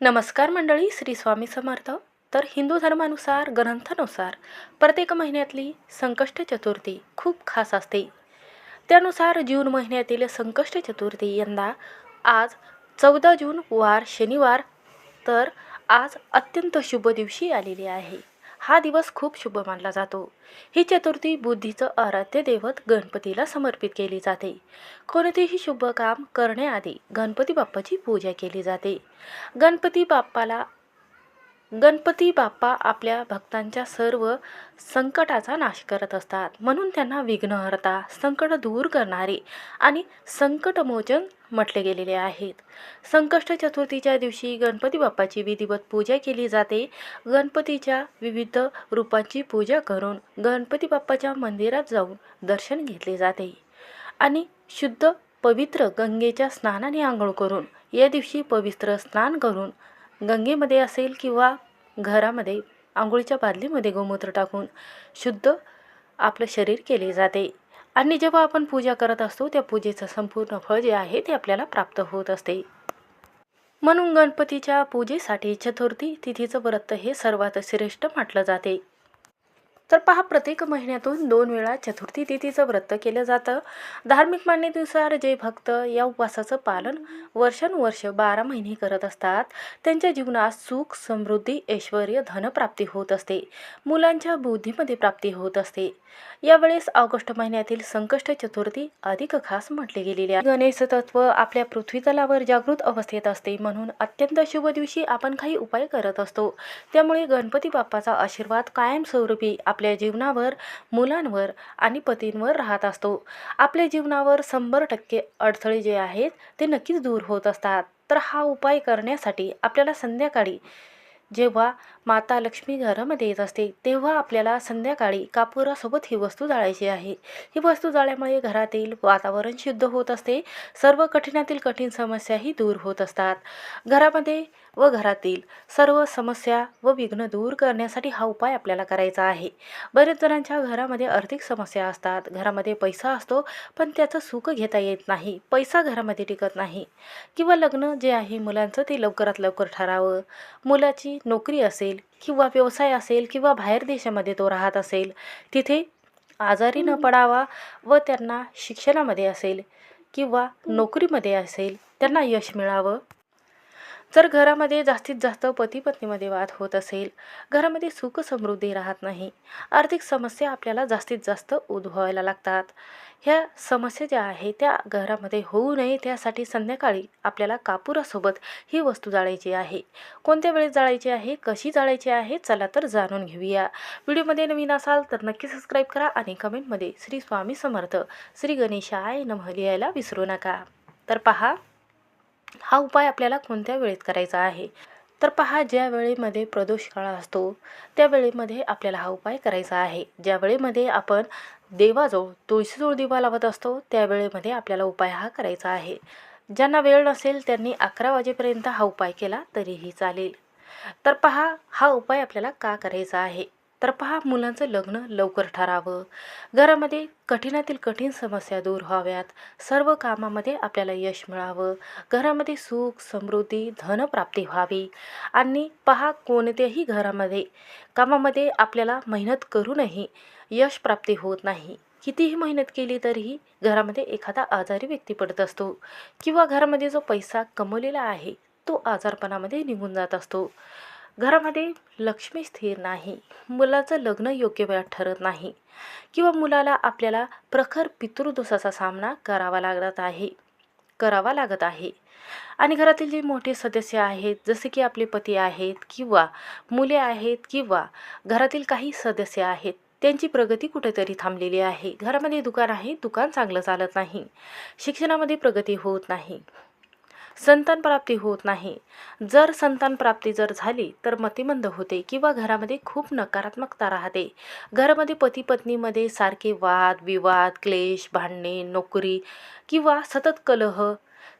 नमस्कार मंडळी श्री स्वामी समर्थ. तर हिंदू धर्मानुसार ग्रंथानुसार प्रत्येक महिन्यातली संकष्ट चतुर्थी खूप खास असते. त्यानुसार जून महिन्यातील संकष्ट चतुर्थी यंदा आज चौदा जून वार शनिवार तर आज अत्यंत शुभ दिवशी आलेली आहे. हा दिवस खूप शुभ मानला जातो. ही चतुर्थी बुद्धीचं आराध्य दैवत गणपतीला समर्पित केली जाते. कोणतेही शुभ काम करण्याआधी गणपती बाप्पाची पूजा केली जाते. गणपती बाप्पाला गणपती बाप्पा आपल्या भक्तांच्या सर्व संकटाचा नाश करत असतात. म्हणून त्यांना विघ्नहर्ता संकट दूर करणारे आणि संकटमोचन म्हटले गेलेले आहेत. संकष्ट चतुर्थीच्या दिवशी गणपती बाप्पाची विधिवत पूजा केली जाते. गणपतीच्या विविध रूपांची पूजा करून गणपती बाप्पाच्या मंदिरात जाऊन दर्शन घेतले जाते. आणि शुद्ध पवित्र गंगेच्या स्नानाने आंघोळ करून या दिवशी पवित्र स्नान करून गंगेमध्ये असेल किंवा घरामध्ये आंघोळीच्या बादलीमध्ये गोमूत्र टाकून शुद्ध आपलं शरीर केले जाते. आणि जेव्हा आपण पूजा करत असतो त्या पूजेचं संपूर्ण फळ जे आहे ते आपल्याला प्राप्त होत असते. म्हणून गणपतीच्या पूजेसाठी चतुर्थी तिथीचं व्रत हे सर्वात श्रेष्ठ म्हटलं जाते. तर पहा प्रत्येक महिन्यातून दोन वेळा चतुर्थी तिथीचं व्रत केलं जातं. धार्मिक मान्यतेनुसार जे भक्त या उपवासाचं पालन वर्षानुवर्ष बारा महिने करत असतात त्यांच्या जीवनात सुख समृद्धी ऐश्वर धनप्राप्ती होत असते. मुलांच्या बुद्धीमध्ये प्राप्ती होत असते. यावेळेस ऑगस्ट महिन्यातील संकष्ट चतुर्थी अधिक खास म्हटले गेलेले आहे. गणेश तत्व आपल्या पृथ्वीतलावर जागृत अवस्थेत असते म्हणून अत्यंत शुभ दिवशी आपण काही उपाय करत असतो. त्यामुळे गणपती बाप्पाचा आशीर्वाद कायमस्वरूपी आपल्या जीवनावर मुलांवर आणि पतींवर राहत असतो. आपल्या जीवनावर शंभर टक्के अडथळे जे आहेत ते नक्कीच दूर होत असतात. तर हा उपाय करण्यासाठी आपल्याला संध्याकाळी जेव्हा माता लक्ष्मी घरामध्ये येत असते तेव्हा आपल्याला संध्याकाळी कापुरासोबत ही वस्तू जाळायची आहे. ही वस्तू जाळ्यामुळे घरातील वातावरण शुद्ध होत असते. सर्व कठीणातील कठीण समस्याही दूर होत असतात. घरामध्ये व घरातील सर्व समस्या व विघ्न दूर करण्यासाठी हा उपाय आपल्याला करायचा आहे. बरेच जणांच्या घरामध्ये आर्थिक समस्या असतात. घरामध्ये पैसा असतो पण त्याचं सुख घेता येत नाही. पैसा घरामध्ये टिकत नाही. किंवा लग्न जे आहे मुलांचं ते लवकरात लवकर ठरावं. मुलाची नोकरी असेल किंवा व्यवसाय असेल किंवा बाहेर देशामध्ये तो राहत असेल तिथे आजारी न पडावा व त्यांना शिक्षणामध्ये असेल किंवा नोकरीमध्ये असेल त्यांना यश मिळावं. जर घरामध्ये जास्तीत जास्त पती पत्नीमध्ये वाद होत असेल घरामध्ये सुख समृद्धी राहत नाही आर्थिक समस्या आपल्याला जास्तीत जास्त उद्भवायला लागतात. ह्या समस्या ज्या आहे त्या घरामध्ये होऊ नये त्यासाठी संध्याकाळी आपल्याला कापुरासोबत ही वस्तू जाळायची आहे. कोणत्या वेळेस जाळायची आहे कशी जाळायची आहे चला तर जाणून घेऊया. व्हिडिओमध्ये नवीन असाल तर नक्की सबस्क्राईब करा आणि कमेंटमध्ये श्री स्वामी समर्थ श्री गणेशाय नमः लिहायला विसरू नका. तर पहा. हा उपाय आपल्याला कोणत्या वेळेत करायचा आहे? तर पहा ज्या वेळेमध्ये प्रदोष काळ असतो त्या वेळेमध्ये आपल्याला हा उपाय करायचा आहे. ज्या वेळेमध्ये आपण देवाजवळ तुळशीजवळ दिवा लावत असतो त्या वेळेमध्ये आपल्याला उपाय हा करायचा आहे. ज्यांना वेळ नसेल त्यांनी अकरा वाजेपर्यंत हा उपाय केला तरीही चालेल. तर पहा हा उपाय आपल्याला का करायचा आहे? तर पहा मुलांचं लग्न लवकर ठरावं. घरामध्ये कठीणातील कठीण समस्या दूर व्हाव्यात. सर्व कामामध्ये आपल्याला यश मिळावं. घरामध्ये सुख समृद्धी धनप्राप्ती व्हावी. आणि पहा कोणत्याही घरामध्ये कामामध्ये आपल्याला मेहनत करूनही यश प्राप्ती होत नाही. कितीही मेहनत केली तरीही घरामध्ये एखादा आजारी व्यक्ती पडत असतो किंवा घरामध्ये जो पैसा कमवलेला आहे तो आजारपणामध्ये निघून जात असतो. घरामध्ये लक्ष्मी स्थिर नाही मुलाचं लग्न योग्य वेळात ठरत नाही किंवा मुलाला आपल्याला प्रखर पितृदोषाचा सामना करावा लागत आहे करावा लागत आहे. आणि घरातील जे मोठे सदस्य आहेत जसे की आपले पती आहेत किंवा मुले आहेत किंवा घरातील काही सदस्य आहेत त्यांची प्रगती कुठेतरी थांबलेली आहे. घरामध्ये दुकान आहे दुकान चांगलं चालत नाही. शिक्षणामध्ये प्रगती होत नाही. संतान प्राप्ती होत नाही. जर संतान प्राप्ती जर झाली तर मतिमंद होते किंवा घरामध्ये खूप नकारात्मकता राहते. घरामध्ये पती पत्नीमध्ये सारखे वाद विवाद क्लेश भांडणे नोकरी किंवा सतत कलह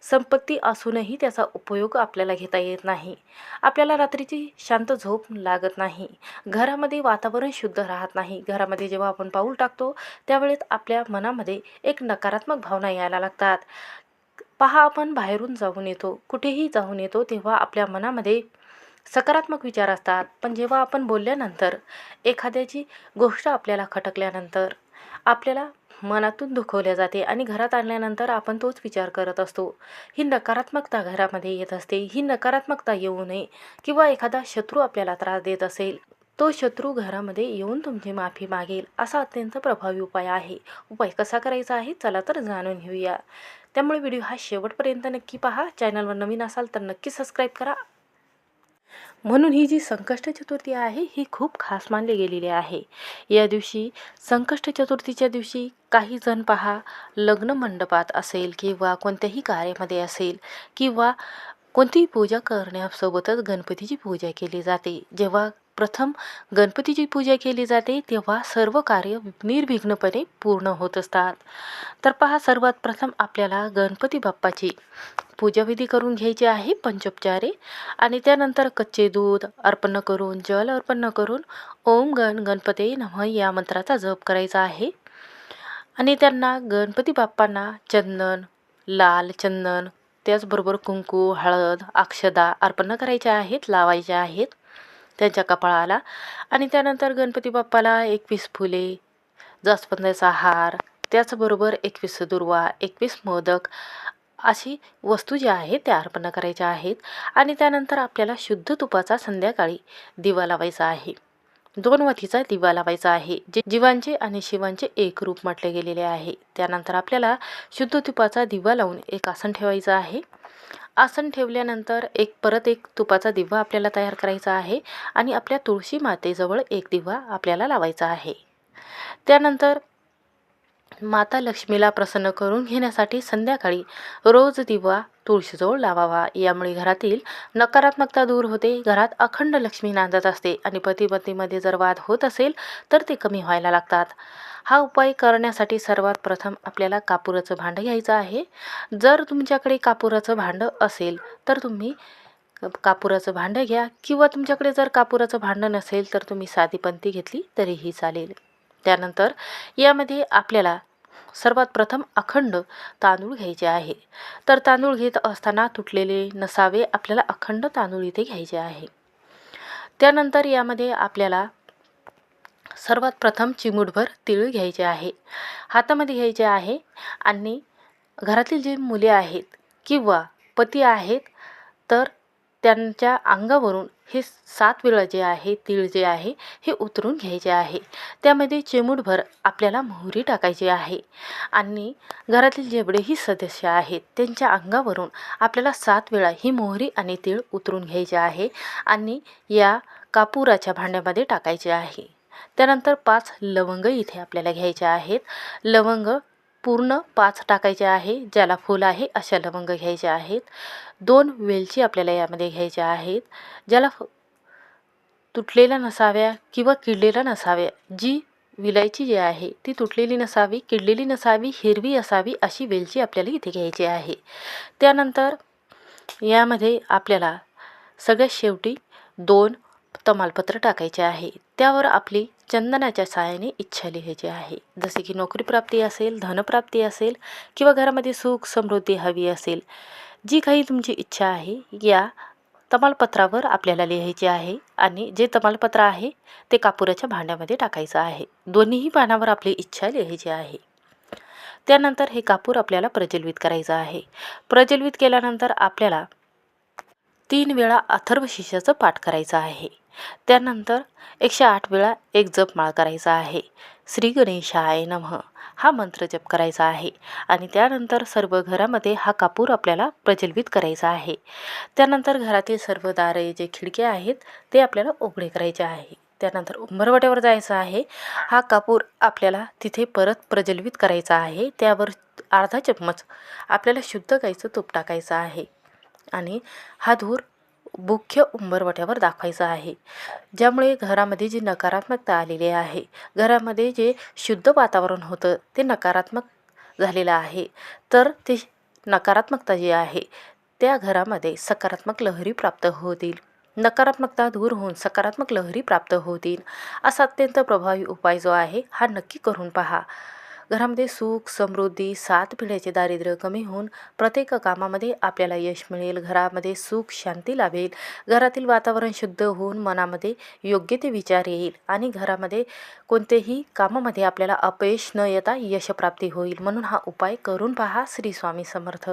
संपत्ती असूनही त्याचा उपयोग आपल्याला घेता येत नाही. आपल्याला रात्रीची शांत झोप लागत नाही. घरामध्ये वातावरण शुद्ध राहत नाही. घरामध्ये जेव्हा आपण पाऊल टाकतो त्यावेळेस आपल्या मनामध्ये एक नकारात्मक भावना यायला लागतात. पहा आपण बाहेरून जाऊन येतो कुठेही जाऊन येतो तेव्हा आपल्या मनामध्ये सकारात्मक विचार असतात. पण जेव्हा आपण बोलल्यानंतर एखाद्याची गोष्ट आपल्याला खटकल्यानंतर आपल्याला मनातून दुखवल्या जाते आणि घरात आणल्यानंतर आपण तोच विचार करत असतो. ही नकारात्मकता घरामध्ये येत असते. ही नकारात्मकता येऊ नये किंवा एखादा शत्रू आपल्याला त्रास देत असेल तो शत्रू घरामध्ये येऊन तुमची माफी मागेल असा अत्यंत प्रभावी उपाय आहे. उपाय कसा करायचा आहे? चला तर जाणून घेऊया. त्यामुळे व्हिडिओ हा शेवटपर्यंत नक्की पहा. चॅनलवर नवीन असाल तर नक्की सबस्क्राईब करा. म्हणून ही जी संकष्ट चतुर्थी आहे ही खूप खास मानली गेलेली आहे. या दिवशी संकष्ट चतुर्थीच्या दिवशी काही जण पहा लग्न मंडपात असेल किंवा कोणत्याही कार्यामध्ये असेल किंवा कोणतीही पूजा करण्यासोबतच गणपतीची पूजा केली जाते. जेव्हा प्रथम गणपतीची पूजा केली जाते तेव्हा सर्व कार्य निर्विघ्नपणे पूर्ण होत असतात. तर पहा सर्वात प्रथम आपल्याला गणपती बाप्पाची पूजाविधी करून घ्यायची आहे पंचोपचारे. आणि त्यानंतर कच्चे दूध अर्पण करून जल अर्पण करून ओम गण गणपती नम या मंत्राचा जप करायचा आहे. आणि त्यांना गणपती बाप्पांना चंदन लाल चंदन त्याचबरोबर कुंकू हळद अक्षदा अर्पण करायच्या आहेत लावायच्या आहेत. त्यांच्या कपाळाला. आणि त्यानंतर गणपती बाप्पाला एकवीस फुले जास्वंदाचा हार त्याचबरोबर एकवीस दुर्वा एकवीस मोदक अशी वस्तू ज्या आहेत त्या अर्पण करायच्या आहेत. आणि त्यानंतर आपल्याला शुद्ध तुपाचा संध्याकाळी दिवा लावायचा आहे. दोन वतीचा दिवा लावायचा आहे जे जीवांचे आणि शिवांचे एक रूप म्हटले गेलेले आहे. त्यानंतर आपल्याला शुद्ध तुपाचा दिवा लावून एक आसन ठेवायचं आहे. आसन ठेवल्यानंतर एक परत एक तुपाचा दिवा आपल्याला तयार करायचा आहे आणि आपल्या तुळशी मातेजवळ एक दिवा आपल्याला लावायचा आहे. त्यानंतर माता लक्ष्मीला प्रसन्न करून घेण्यासाठी संध्याकाळी रोज दिवा तुळशीजवळ लावावा. यामुळे घरातील नकारात्मकता दूर होते. घरात अखंड लक्ष्मी नांदत असते आणि पतीपतीमध्ये जर वाद होत असेल तर ते कमी व्हायला लागतात. हा उपाय करण्यासाठी सर्वात प्रथम आपल्याला कापुराचं भांडं घ्यायचं आहे. जर तुमच्याकडे कापुराचं भांडं असेल तर तुम्ही कापुराचं भांडं घ्या. किंवा तुमच्याकडे जर कापुराचं भांडं नसेल तर तुम्ही साधी पंती घेतली तरीही चालेल. त्यानंतर यामध्ये आपल्याला सर्वात प्रथम अखंड तांदूळ घ्यायचे आहे. तर तांदूळ घेत असताना तुटलेले नसावे आपल्याला अखंड तांदूळ इथे घ्यायचे आहे. त्यानंतर यामध्ये आपल्याला सर्वात प्रथम चिमूटभर तिळ घ्यायचे आहे. हातामध्ये घ्यायचे आहे आणि घरातील जे मुले आहेत किंवा पती आहेत तर त्यांच्या अंगावरून हे सात वेळा जे आहे तीळ जे आहे हे उतरून घ्यायचे आहे. त्यामध्ये चिमूटभर आपल्याला मोहरी टाकायची आहे. आणि घरातील जेवढेही सदस्य आहेत त्यांच्या अंगावरून आपल्याला सात वेळा ही मोहरी आणि तीळ उतरून घ्यायचे आहे आणि या कापुराच्या भांड्यामध्ये टाकायचे आहे. त्यानंतर पाच लवंग इथे आपल्याला घ्यायचे आहेत. लवंग पूर्ण पाच टाकायचे आहे ज्याला फूल आहे अशा लवंग घ्यायचे आहेत. दोन वेलची आपल्याला यामध्ये घ्यायच्या आहेत. ज्याला तुटलेल्या नसाव्या किंवा किडलेल्या नसाव्या जी विलायची जी आहे ती तुटलेली नसावी किडलेली नसावी हिरवी असावी अशी वेलची आपल्याला इथे घ्यायची आहे. त्यानंतर यामध्ये आपल्याला सगळ्यात शेवटी दोन तमालपत्र टाकायचे आहे. त्यावर आपली चंदनाच्या सहाय्याने इच्छा लिहायची आहे. जसे की नोकरीप्राप्ती असेल धनप्राप्ती असेल किंवा घरामध्ये सुख समृद्धी हवी असेल जी काही तुमची इच्छा आहे या तमालपत्रावर आपल्याला लिहायची आहे आणि जे तमालपत्र आहे ते कापुराच्या भांड्यामध्ये टाकायचं आहे. दोन्हीही पानावर आपली इच्छा लिहायची आहे. त्यानंतर हे कापूर आपल्याला प्रज्वलित करायचं आहे. प्रज्वलित केल्यानंतर आपल्याला तीन वेळा अथर्व शिष्याचं पाठ करायचं आहे. त्यानंतर एकशे आठ वेळा एक जपमाळ करायचा आहे. श्री गणेशाय नमः. हा मंत्र जप करायचा आहे. आणि त्यानंतर सर्व घरामध्ये हा कापूर आपल्याला प्रज्वलित करायचा आहे. त्यानंतर घरातील सर्व दारे जे खिडक्या आहेत ते आपल्याला उघडे करायचे आहे. त्यानंतर उंबरवट्यावर जायचं आहे. हा कापूर आपल्याला तिथे परत प्रज्वलित करायचा आहे. त्यावर अर्धा चम्मच आपल्याला शुद्ध गाईचं तूप टाकायचं आहे. आणि हा धूर मुख्य उंबरवट्यावर दाखवायचा आहे. ज्यामुळे घरामध्ये जी नकारात्मकता आलेली आहे घरामध्ये जे शुद्ध वातावरण होतं ते नकारात्मक झालेलं आहे. तर ते नकारात्मकता जी आहे त्या घरामध्ये सकारात्मक लहरी प्राप्त होतील. नकारात्मकता दूर होऊन सकारात्मक लहरी प्राप्त होतील असा अत्यंत प्रभावी उपाय जो आहे हा नक्की करून पहा. घरामध्ये सुख समृद्धी सात पिढ्याचे दारिद्र्य कमी होऊन प्रत्येक कामामध्ये आपल्याला यश मिळेल घरामध्ये सुख शांती लाभेल घरातील वातावरण शुद्ध होऊन मनामध्ये योग्य ते विचार येईल आणि घरामध्ये कोणतेही कामामध्ये आपल्याला अपयश न येता यशप्राप्ती होईल. म्हणून हा उपाय करून पहा श्री स्वामी समर्थ.